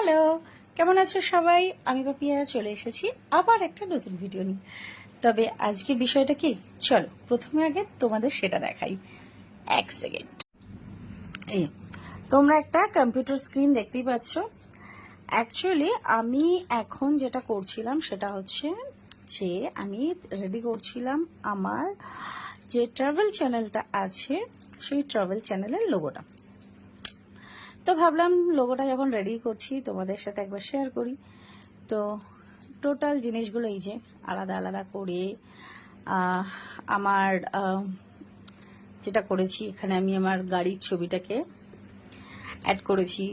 Hello, কেমন আছো সবাই? আমি পাপিয়া চলে এসেছি আবার একটা নতুন ভিডিও নিয়ে। তবে আজকে বিষয়টা কি? চলো, প্রথমে আগে তোমাদের সেটা দেখাই। এক সেকেন্ড এই, তোমরা একটা কম্পিউটার স্ক্রিন দেখতেই পাচ্ছ। অ্যাকচুয়ালি আমি এখন যেটা করছিলাম সেটা হচ্ছে যে, আমি রেডি করছিলাম আমার যে ট্রাভেল চ্যানেলটা আছে, সেই ট্রাভেল চ্যানেলের লোগোটা তো ভাবলাম লোগোটা যখন রেডি করছি, তোমাদের সাথে একবার শেয়ার করি। তো টোটাল জিনিসগুলো এই যে, আলাদা আলাদা করে আমার যেটা করেছি, এখানে আমি আমার গাড়ির ছবিটাকে অ্যাড করেছি।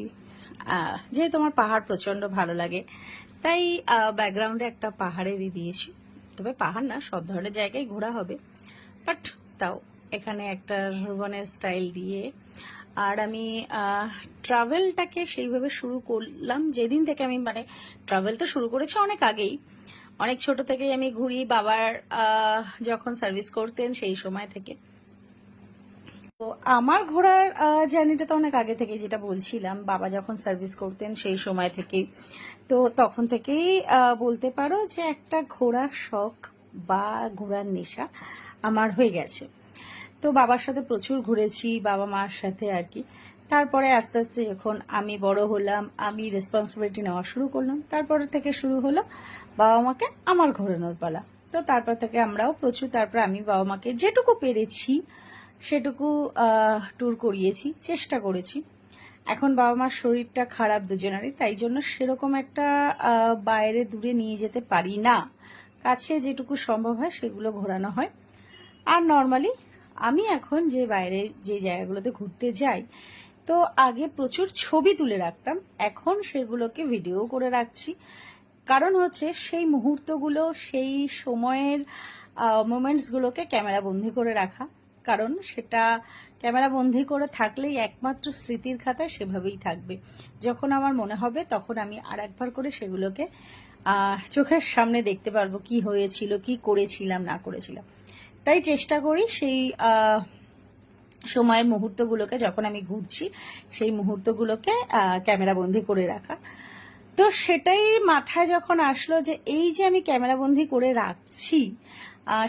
যেহেতু আমার পাহাড় প্রচণ্ড ভালো লাগে, তাই ব্যাকগ্রাউন্ডে একটা পাহাড়েরই দিয়েছি। তবে পাহাড় না, সব ধরনের জায়গায় ঘোরা হবে। বাট তাও, এখানে একটা রুবনের স্টাইল দিয়ে আর আমি ট্রাভেলটাকে সেইভাবে শুরু করলাম। যেদিন থেকে আমি মানে ট্রাভেল তো শুরু করেছি অনেক আগেই। অনেক ছোট থেকেই আমি ঘুরি বাবার যখন সার্ভিস করতেন সেই সময় থেকে। তো আমার ঘোরার জার্নিটা তো অনেক আগে থেকে যেটা বলছিলাম, বাবা যখন সার্ভিস করতেন সেই সময় থেকেই। তো তখন থেকেই বলতে পারো যে একটা ঘোরার শখ বা ঘোরার নেশা আমার হয়ে গেছে। তো বাবার সাথে প্রচুর ঘুরেছি, বাবা মার সাথে আর কি। তারপরে আস্তে আস্তে যখন আমি বড় হলাম, আমি রেসপন্সিবিলিটি নেওয়া শুরু করলাম। তারপর থেকে শুরু হলো বাবা মাকে আমার ঘোরানোর পালা। তো তারপর থেকে আমরাও প্রচুর, তারপর আমি বাবা মাকে যেটুকু পেরেছি, সেটুকু ট্যুর করিয়েছি, চেষ্টা করেছি। এখন বাবা মার শরীরটা খারাপ দুজনেরই, তাই জন্য সেরকম একটা বাইরে দূরে নিয়ে যেতে পারি না। কাছে যেটুকু সম্ভব হয় সেগুলো ঘোরানো হয়। আর নর্মালি আমি এখন যে বাইরে যে জায়গাগুলোতে ঘুরতে যাই, তো আগে প্রচুর ছবি তুলে রাখতাম, এখন সেগুলোকে ভিডিও করে রাখছি। কারণ হচ্ছে সেই মুহূর্তগুলো, সেই সময়ের মোমেন্টসগুলোকে ক্যামেরা বন্দি করে রাখা। কারণ সেটা ক্যামেরা বন্দি করে থাকলেই একমাত্র স্মৃতির খাতায় সেভাবেই থাকবে। যখন আমার মনে হবে, তখন আমি আর একবার করে সেগুলোকে চোখের সামনে দেখতে পারব কি হয়েছিল, কি করেছিলাম, না করেছিলাম। তাই চেষ্টা করি সেই সময়ের মুহূর্তগুলোকে যখন আমি ঘুরছি, সেই মুহূর্তগুলোকে ক্যামেরা বন্দি করে রাখা। তো সেটাই মাথায় যখন আসলো যে এই যে আমি ক্যামেরা বন্দি করে রাখছি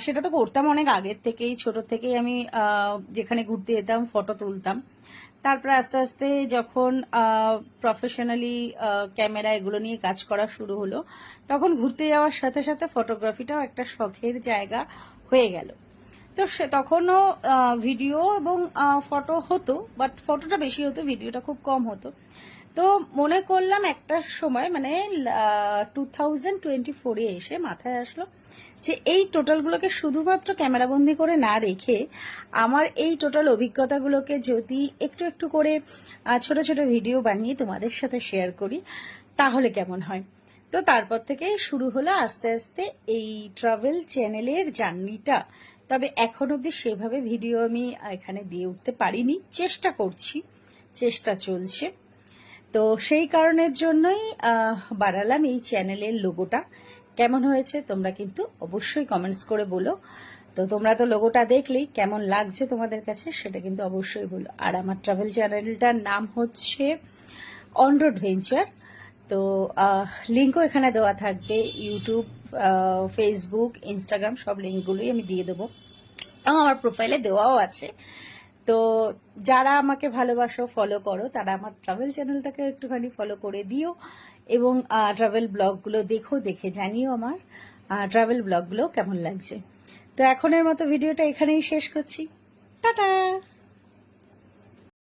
সেটা তো করতাম অনেক আগের থেকেই, ছোট থেকেই আমি যেখানে ঘুরতে যেতাম, ফটো তুলতাম। তারপরে আস্তে আস্তে যখন প্রফেশনালি ক্যামেরা এগুলো নিয়ে কাজ করা শুরু হলো, তখন ঘুরতে যাওয়ার সাথে সাথে ফটোগ্রাফিটাও একটা শখের জায়গা হয়ে গেল। তো সে তখনও ভিডিও এবং ফটো হতো বাট ফটোটা বেশি হতো ভিডিওটা খুব কম হতো। তো মনে করলাম একটা সময় মানে টু থাউজেন্ড টোয়েন্টি ফোরে এসে মাথায় আসলো যে এই টোটালগুলোকে শুধুমাত্র ক্যামেরাবন্দি করে না রেখে আমার এই টোটাল অভিজ্ঞতাগুলোকে যদি একটু একটু করে ছোট ছোট ভিডিও বানিয়ে তোমাদের সাথে শেয়ার করি, তাহলে কেমন হয়? তো তারপর থেকে শুরু হলো আস্তে আস্তে এই ট্রাভেল চ্যানেলের জার্নিটা তবে এখন অবধি সেভাবে ভিডিও আমি এখানে দিয়ে উঠতে পারিনি। চেষ্টা করছি, চেষ্টা চলছে। তো সেই কারণের জন্যই বাড়ালাম এই চ্যানেলের লোগোটা। কেমন হয়েছে তোমরা কিন্তু অবশ্যই কমেন্টস করে বলো। তো তোমরা তো লোগোটা দেখলেই কেমন লাগছে তোমাদের কাছে সেটা কিন্তু অবশ্যই বলো। আর আমার ট্রাভেল চ্যানেলটার নাম হচ্ছে অন রোড ভেঞ্চার তো লিঙ্কও এখানে দেওয়া থাকবে ইউটিউব ফেসবুক ইনস্টাগ্রাম সব লিঙ্কগুলোই আমি দিয়ে দেবো। এবং আমার প্রোফাইলে দেওয়াও আছে। তো, যারা আমাকে ভালোবাসো ফলো করো, তারা আমার ট্রাভেল চ্যানেলটাকে একটুখানি ফলো করে দিও এবং ট্রাভেল ব্লগগুলো দেখো, দেখে জানিও আমার ট্রাভেল ব্লগগুলো কেমন লাগছে। তো, এখনের মতো ভিডিওটা এখানেই শেষ করছি। টাটা!